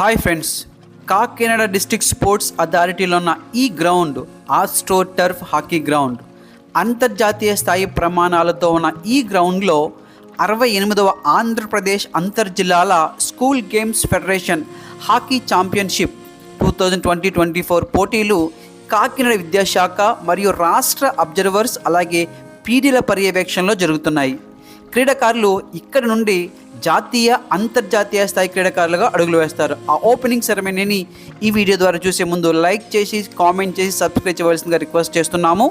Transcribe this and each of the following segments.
Hi friends Kakinada district sports అథారిటీలో ఉన్న ఈ ground astro turf hockey ground. అంతర్జాతీయ స్థాయి ప్రమాణాలతో ఉన్న ఈ గ్రౌండ్లో అరవై ఎనిమిదవ Andhra Pradesh అంతర్జిల్లాల school games federation hockey championship two thousand twenty twenty four పోటీలు కాకినాడ విద్యాశాఖ మరియు రాష్ట్ర అబ్జర్వర్స్ అలాగే పీడీల పర్యవేక్షణలో జరుగుతున్నాయి. క్రీడాకారులు ఇక్కడ నుండి జాతీయ అంతర్జాతీయ స్థాయి క్రీడాకారులుగా అడుగులు వేస్తారు. ఆ ఓపెనింగ్ సెరమనీని ఈ వీడియో ద్వారా చూసే ముందు లైక్ చేసి కామెంట్ చేసి సబ్స్క్రైబ్ చేయవలసిందిగా రిక్వెస్ట్ చేస్తున్నాము.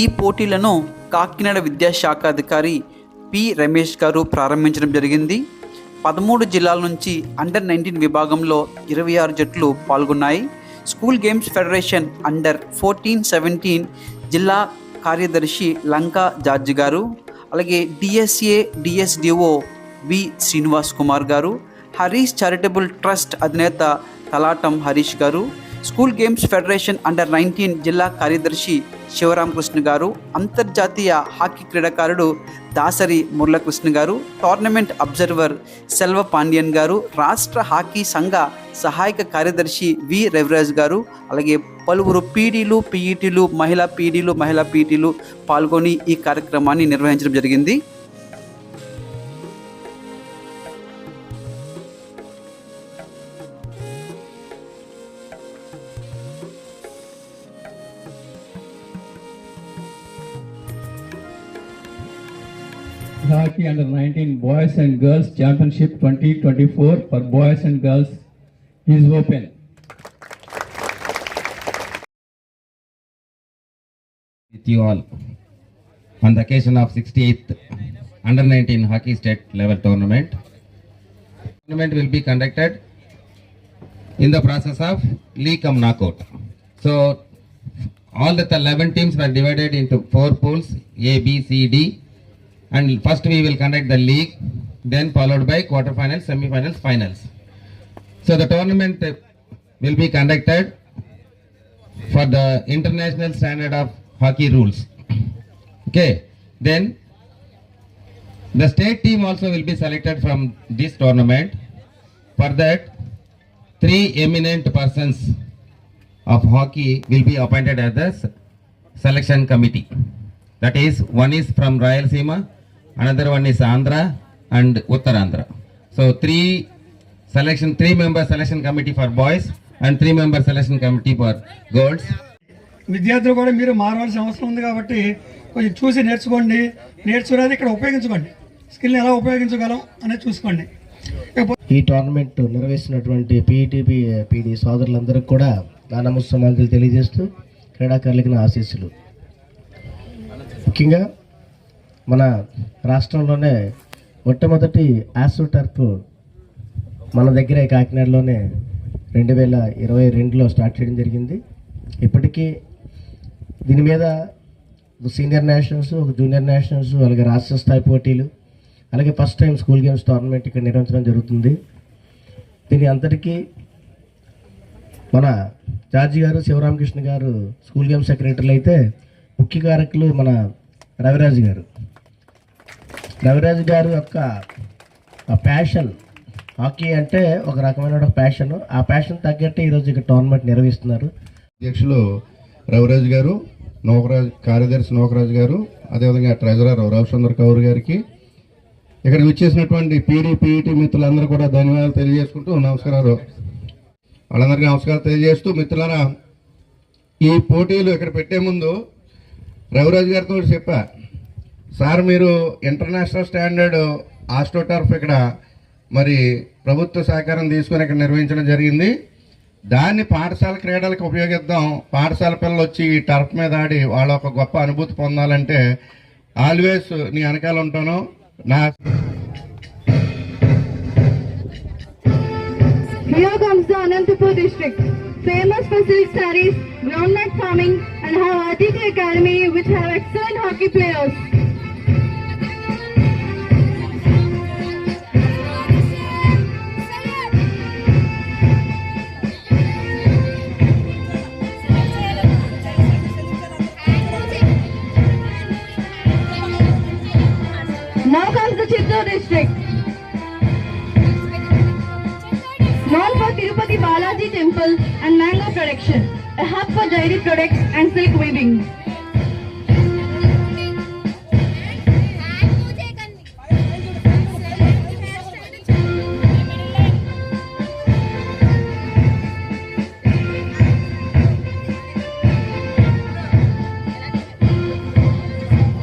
ఈ పోటీలను కాకినాడ విద్యాశాఖ అధికారి పి. రమేష్ గారు ప్రారంభించడం జరిగింది. పదమూడు జిల్లాల నుంచి అండర్ నైన్టీన్ విభాగంలో ఇరవై ఆరు జట్లు పాల్గొన్నాయి. School games federation under fourteen seventeen జిల్లా కార్యదర్శి లంకా జార్జి గారు అలాగే DSA DSDO V Srinivas Kumar గారు హరీష్ చారిటబుల్ ట్రస్ట్ అధినేత తలాటం హరీష్ గారు school games federation under nineteen జిల్లా కార్యదర్శి శివరామకృష్ణ గారు అంతర్జాతీయ హాకీ క్రీడాకారుడు దాసరి మురళకృష్ణ గారు టోర్నమెంట్ అబ్జర్వర్ సెల్వ పాండ్యన్ గారు రాష్ట్ర హాకీ సంఘ సహాయక కార్యదర్శి వి రవిరాజ్ గారు అలాగే పలువురు పీడీలు పీఈటీలు మహిళా పీడీలు మహిళా పీటీలు పాల్గొని ఈ కార్యక్రమాన్ని నిర్వహించడం జరిగింది. Under 19 Boys and Girls Championship 2024 for boys and girls is open. with you all on the occasion of 68th under 19 hockey state level tournament. Tournament will be conducted in the process of league cum knockout. So all the 11 teams were divided into four pools A, B, C, D, and first we will conduct the league, then followed by quarterfinals, semifinals, finals. So the tournament will be conducted for the international standard of hockey rules. Okay, then the state team also will be selected from this tournament. For that, three eminent persons of hockey will be appointed as the selection committee. That is, one is from Rayalaseema, another one is Andhra and Uttarandhra. So three selection, three member selection committee for boys and three member selection committee for girls. విద్యార్థులు కూడా మీరు మారవలసిన అవసరం ఉంది కాబట్టి కొంచెం చూసి నేర్చుకోండి నేర్చుకునేది ఇక్కడ ఉపయోగించుకోండి స్కిల్ని ఎలా ఉపయోగించగలం అనేది చూసుకోండి ఈ టోర్నమెంట్ నిర్వహిస్తున్నటువంటి పీఈటీపీ పీడీ సోదరులందరికీ కూడా నా నమస్సమాంతులు తెలియజేస్తూ క్రీడాకారులకి నా ఆశీస్సులు ముఖ్యంగా మన రాష్ట్రంలోనే మొట్టమొదటి ఆస్ట్రో టర్ఫ్ మన దగ్గరే కాకినాడలోనే రెండు వేల ఇరవై రెండులో స్టార్ట్ చేయడం జరిగింది. ఇప్పటికీ దీని మీద ఒక సీనియర్ నేషనల్స్ ఒక జూనియర్ నేషనల్స్ అలాగే రాష్ట్ర స్థాయి పోటీలు అలాగే first time school games tournament ఇక్కడ నిర్వహించడం జరుగుతుంది. దీని అంతటికీ మన జార్జి గారు శివరామకృష్ణ గారు స్కూల్ గేమ్స్ సెక్రటరీలు అయితే ముఖ్య కారకులు మన రవిరాజు గారు. రవిరాజు గారు యొక్క ప్యాషన్ హాకీ అంటే ఒక రకమైన ప్యాషన్. ఆ ప్యాషన్ తగ్గట్టు ఈరోజు ఇక్కడ టోర్నమెంట్ నిర్వహిస్తున్నారు. అధ్యక్షులు రవిరాజు గారు నోకరాజు కార్యదర్శి నోకరాజు గారు అదేవిధంగా ట్రెజరర్ రవిచంద్ర కౌర్ గారికి. ఇక్కడికి వచ్చేసినటువంటి పీడీ పీఈటీ మిత్రులందరూ కూడా ధన్యవాదాలు తెలియజేసుకుంటూ నమస్కారాలు. వాళ్ళందరికీ నమస్కారం తెలియజేస్తూ మిత్రులారా ఈ పోటీలు ఇక్కడ పెట్టే ముందు రవిరాజు గారితో చెప్పా. సార్ మీరు ఇంటర్నేషనల్ స్టాండర్డ్ ఆస్టోటర్ఫ్ ఇక్కడ మరి ప్రభుత్వ సహకారం తీసుకొని ఇక్కడ నిర్వహించడం జరిగింది. దాన్ని పాఠశాల క్రీడలకు ఉపయోగిద్దాం. పాఠశాల పిల్లలు వచ్చి ఈ టర్ఫ్ మీద ఆడి వాళ్ళ ఒక గొప్ప అనుభూతి పొందాలంటే ఆల్వేస్ నీ వెనకాల ఉంటాను. నా Here comes the Anantapur district, famous for silk sarees, groundnut farming, and have Aditya Academy, which have excellent hockey players. A hub for dairy products and silk weaving.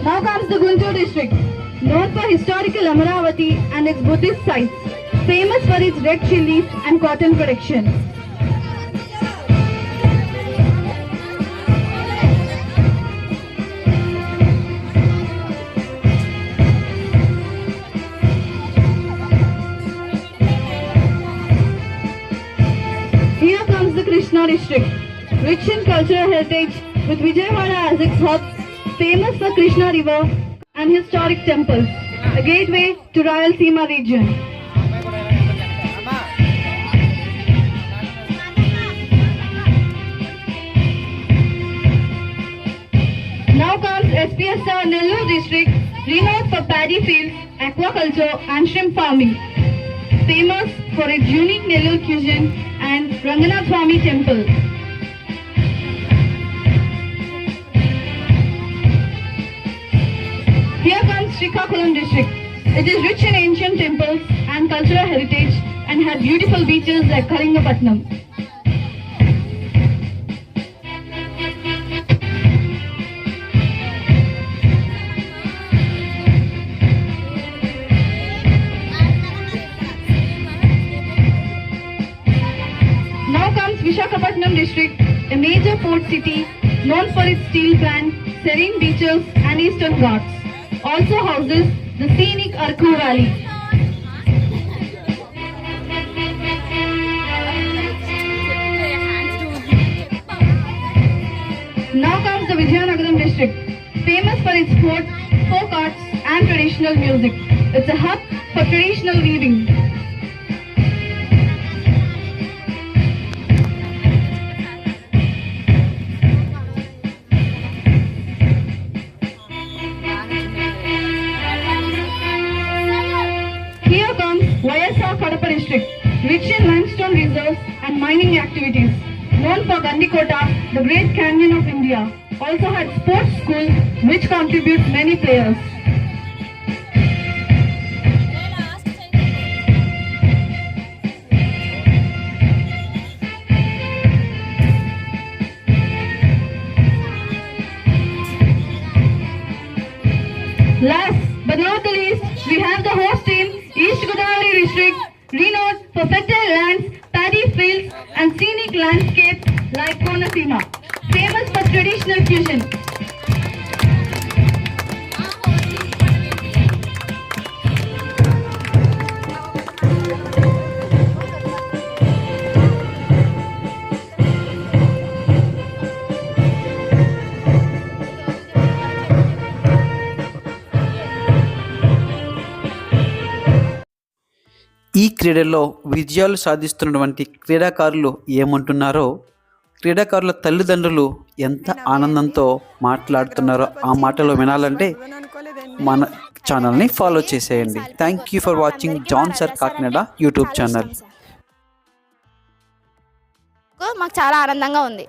Now comes the Guntur district, known for historical Amaravati and its Buddhist sites, famous for its red chilies and cotton production. District, rich in cultural heritage with Vijayawada as its hub, famous for Krishna river and historic temples, a gateway to Rayalaseema region. Now comes SPSR Nellore district, renowned for paddy fields, aquaculture and shrimp farming. Famous for its unique Nellore cuisine and Ranganath Swami temple. Here comes Srikakulam district. It is rich in ancient temples and cultural heritage and has beautiful beaches like Kalingapatnam. Vishakhapatnam district, a major port city known for its steel plant, serene beaches and eastern ghats. Also houses the scenic Arku Valley. Now comes the Vijayanagaram district, famous for its folk arts and traditional music. It's a hub for traditional weaving. Mining activities. Known for Gandikota, the Great Canyon of India. Also had sports school which contributes many players. Last but not the least, we have the host team, East Godavari district, renowned for fertile lands, paddy fields and scenic landscapes like Konasima. Famous for traditional fusion. ఈ క్రీడల్లో విజయాలు సాధిస్తున్నటువంటి క్రీడాకారులు ఏమంటున్నారో క్రీడాకారుల తల్లిదండ్రులు ఎంత ఆనందంతో మాట్లాడుతున్నారో ఆ మాటలు వినాలంటే మన ఛానల్ని ఫాలో చేసేయండి. Thank you for watching John sir Kakinada YouTube channel మాకు చాలా ఆనందంగా ఉంది.